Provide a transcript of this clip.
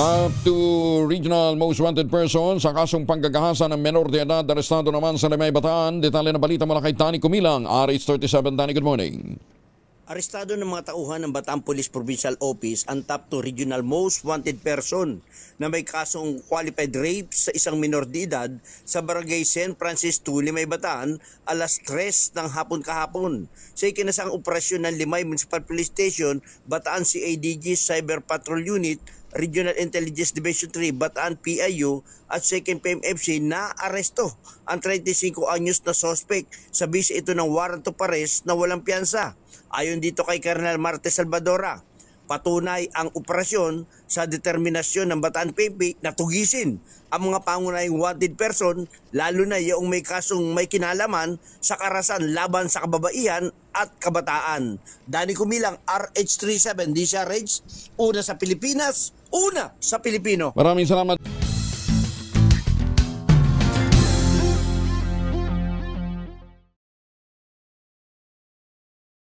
Top 2 regional most wanted person sa kasong panggagahasa ng menor de edad arestado naman sa Limay Bataan. Detalye na balita mula kay Tani Kumilang, RH37. Tani, good morning. Arestado ng mga tauhan ng Bataan Police Provincial Office ang top 2 regional most wanted person na may kasong qualified rape sa isang minor de edad sa barangay St. Francis 2, Limay Bataan alas 3 ng hapon kahapon. Sa ikinasang operasyon ng Limay Municipal Police Station, Bataan CADG Cyber Patrol Unit Regional Intelligence Division 3 Bataan PIU at 2nd PMFC na aresto ang 35 anyos na suspect sa base ito ng warrant of arrest na walang piyansa. Ayon dito kay Colonel Marte Salvadora, patunay ang operasyon sa determinasyon ng Bataan PNP na tugisin ang mga pangunahing wanted person lalo na yung may kasong may kinalaman sa karasan laban sa kababaihan at kabataan. Dani Kumilang, RH37, di siya Reg, una sa Pilipinas, una sa Pilipino. Maraming salamat.